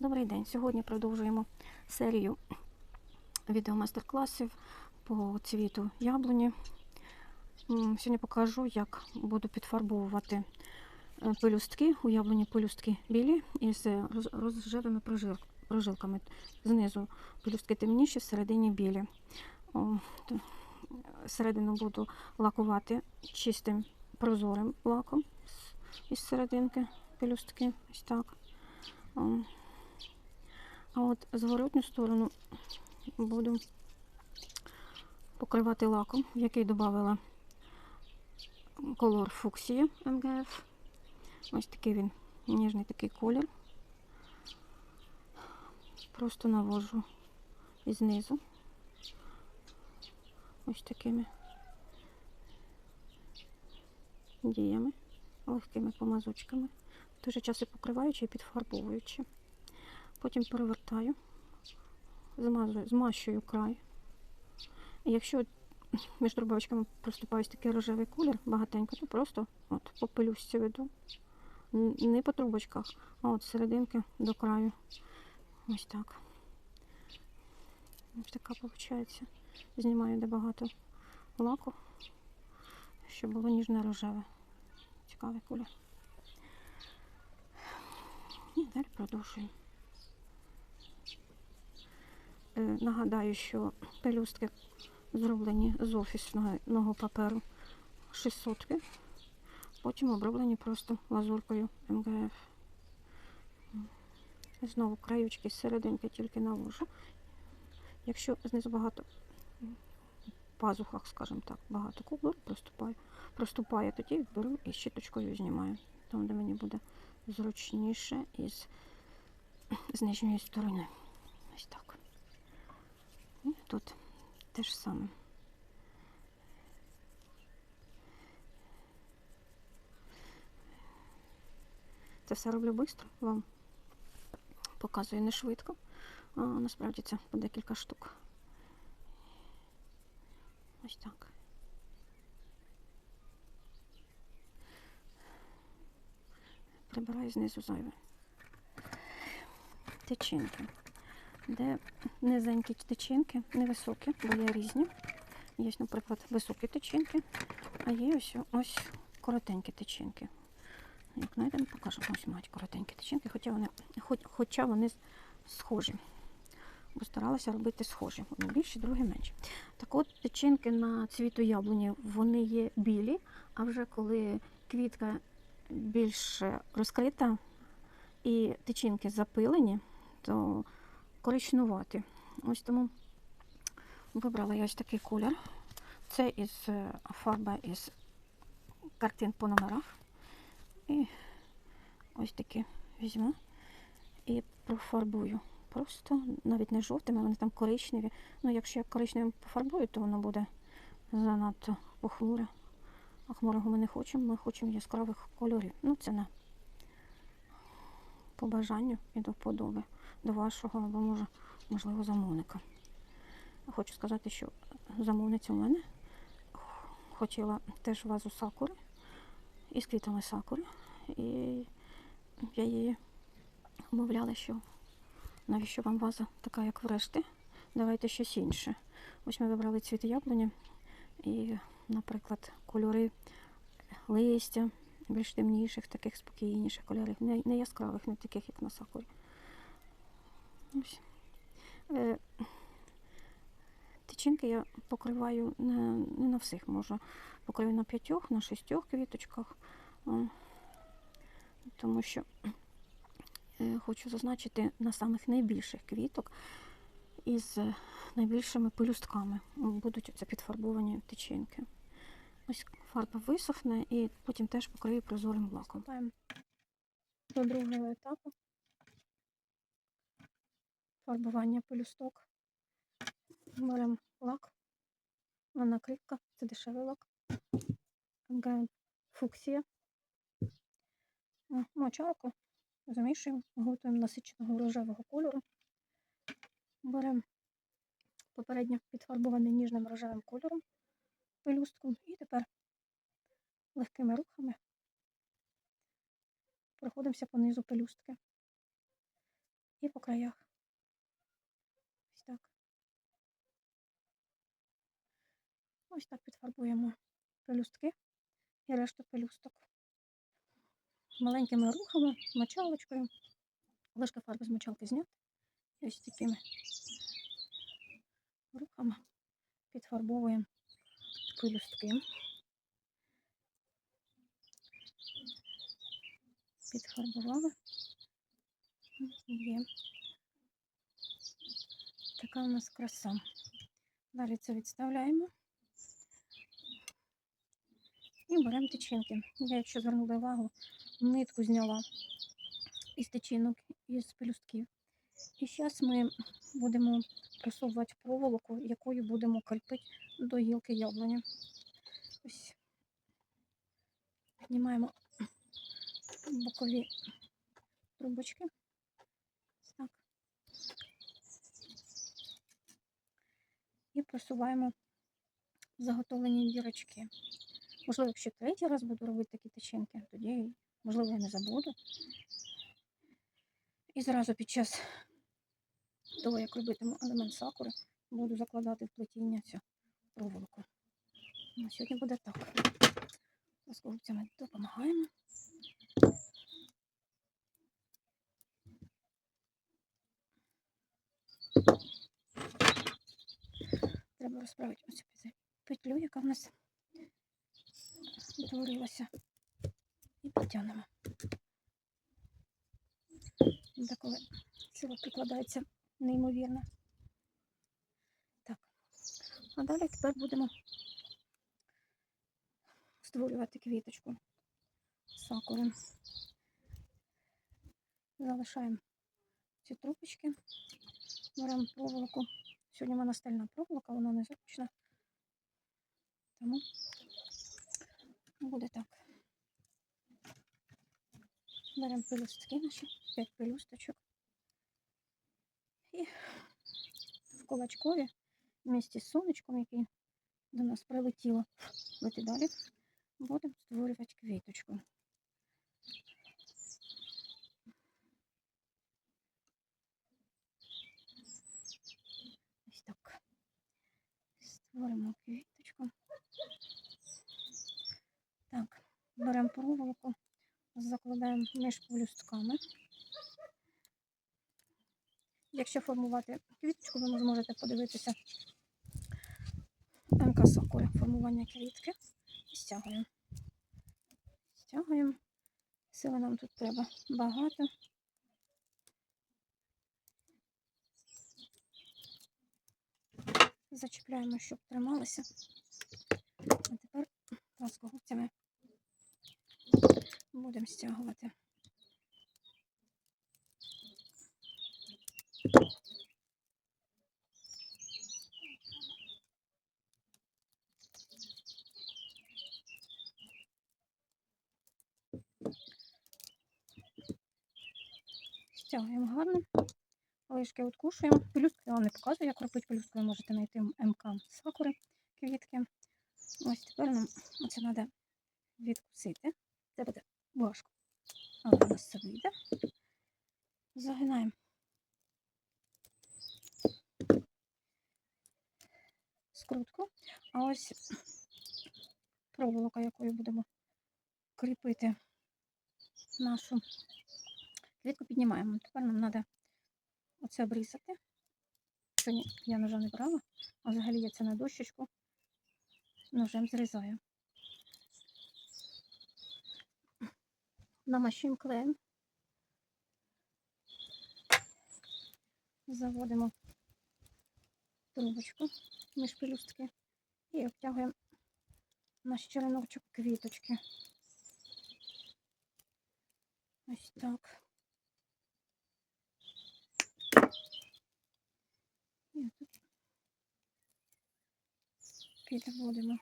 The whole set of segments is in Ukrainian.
Добрий день. Сьогодні продовжуємо серію відеомастер-класів по цвіту яблуні. Сьогодні покажу, як буду підфарбовувати е, пелюстки. У яблуні пелюстки білі із розжевими прожилками. Знизу пелюстки темніші, всередині білі. Середину буду лакувати чистим прозорим лаком із серединки пелюстки. Ось так. А от зворотню сторону буду покривати лаком, який додала колор фуксія МГФ. Ось такий він ніжний такий колір. Просто навожу і знизу. Ось такими діями, легкими помазочками. В той же час і покриваючи і підфарбовуючи. Потім перевертаю, змазую, змащую край. І якщо між дробовичками проступає такий рожевий колір багатенько, то просто от по пелюстці веду. Не по трубочках, а от серединки до краю. Ось так. Ось така виходить. Знімаю де багато лаку, щоб було ніжне рожеве. Цікавий колір. І далі продовжуємо. Е, Нагадаю, що пелюстки зроблені з офісного паперу 600 потім оброблені просто лазуркою МГФ. Знову краючки з серединки тільки навожу. Якщо знизу багато в пазухах, скажімо так, багато кублер проступає, проступає, тоді беру і щіточкою знімаю. Там, де мені буде зручніше із з нижньої сторони. Ось так. Тут те ж саме. Це все роблю швидко, вам показую не швидко. А, насправді це по декілька штук. Ось так. Прибираю знизу зайве. Тичинки. Де низенькі тичинки, невисокі, бо є різні. Є, наприклад, високі тичинки, а є ось, ось коротенькі тичинки. Як знайдемо, покажемо. Ось мають коротенькі тичинки, хоча вони, хоч, хоча вони схожі. Бо старалася робити схожі. Одні більші, другі менші. Так от тичинки на цвіту яблуні вони є білі, а вже коли квітка більш розкрита і тичинки запилені, то коричнуваті. Ось тому вибрала я ось такий колір. Це із е, фарба із картин по номерах. І ось такі візьму і профарбую. Просто навіть не жовтими, вони там коричневі. Ну, якщо я коричневим пофарбую, то воно буде занадто похмуре. А хмурого ми не хочемо, ми хочемо яскравих кольорів. Ну, це на по бажанню і до вподоби до вашого або може, можливо, замовника. Хочу сказати, що замовниця у мене хотіла теж вазу сакури із квітами сакури. І я її умовляла, що навіщо вам ваза така, як врешті, давайте щось інше. Ось ми вибрали цвіт яблуні і, наприклад, кольори листя більш темніших, таких спокійніших кольорів, не, не яскравих, не таких, як на сакурі. Ось. Е, Тичинки я покриваю не, не на всіх, можу покрию на п'ятьох, на шістьох квіточках, тому що е, хочу зазначити на самих найбільших квіток із е, найбільшими пелюстками будуть це підфарбовані тичинки. Ось фарба висохне і потім теж покрию прозорим лаком. До другого етапу фарбування пелюсток. Беремо лак, а накривка, це дешевий лак. Фуксія. Мочалку замішуємо, готуємо насиченого рожевого кольору. Беремо попередньо підфарбований ніжним рожевим кольором пелюстку і тепер легкими рухами проходимося по низу пелюстки. І по краях. Ось так. Ось так підфарбуємо пелюстки і решту пелюсток. Маленькими рухами, мочалочкою. Лишка фарби з мочалки зняти. І ось такими рухами підфарбовуємо пелюстки. Підфарбували. Є. Така у нас краса. Далі це відставляємо. І беремо тичинки. Я, якщо звернули увагу, нитку зняла із тичинок, із пелюстків. І зараз ми будемо просовувати проволоку, якою будемо кріпити до гілки яблуні. Ось. Знімаємо бокові трубочки. Так. І просуваємо заготовлені дірочки. Можливо, якщо третій раз буду робити такі тичинки, тоді, можливо, я не забуду. І зразу під час того, як робитиму елемент сакури, буду закладати в плетіння цю проволоку. На сьогодні буде так. З хлопцями допомагаємо. Треба розправити оцю петлю- петлю, яка в нас утворилася. І підтягнемо. Деколи сила прикладається неймовірно. Так. А далі тепер будемо створювати квіточку сакури. Залишаємо ці трубочки, беремо проволоку. Сьогодні в мене стальна проволока, вона незручна. Тому буде так. Беремо пелюстки наші, 5 пелюсточок. І в кулачкові вместе з сонечком, який до нас прилетіло, лети далі, будемо створювати квіточку. Ось так. Створимо квіточку. Так, беремо проволоку, закладаємо між пелюстками. Якщо формувати квіточку, ви зможете подивитися МК Сакури, формування квітки. І стягуємо. Стягуємо. Сили нам тут треба багато. Зачіпляємо, щоб трималося. А тепер плоскогубцями будемо стягувати. Стягуємо гарно. Лишки откушуємо. Пелюстки я вам не показую, як робити пелюстки. Ви можете знайти МК сакури квітки. Ось тепер нам оце треба відкусити. Це буде важко. Але у нас це вийде. Загинаємо. Скрутку. А ось проволока, якою будемо кріпити нашу квітку, піднімаємо. Тепер нам треба оце обрізати. Сьогодні я ножа не брала, а взагалі я це на дощечку ножем зрізаю. Намащуємо клеєм. Заводимо трубочку між пелюстки і обтягуємо наш череночок квіточки. Ось так. І тут підводимо.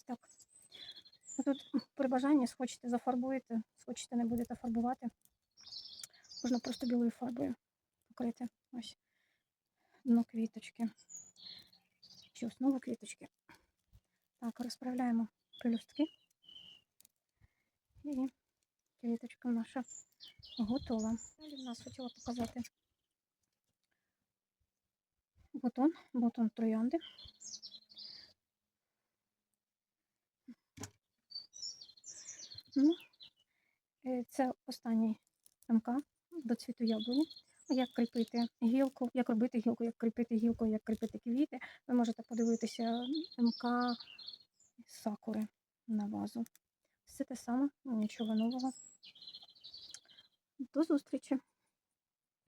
Ось так. А Тут при бажанні схочете зафарбуєте, схочете не будете фарбувати. Можна просто білою фарбою покрити. Ось дно квіточки. Чи основу квіточки. Так, розправляємо пелюстки. І квіточка наша готова. Далі в нас хотіла показати бутон, бутон троянди. Ну, це останній МК до цвіту яблуні. Як кріпити гілку, як робити гілку, як кріпити гілку, як кріпити квіти. Ви можете подивитися МК сакури на вазу. Все те саме, нічого нового. До зустрічі!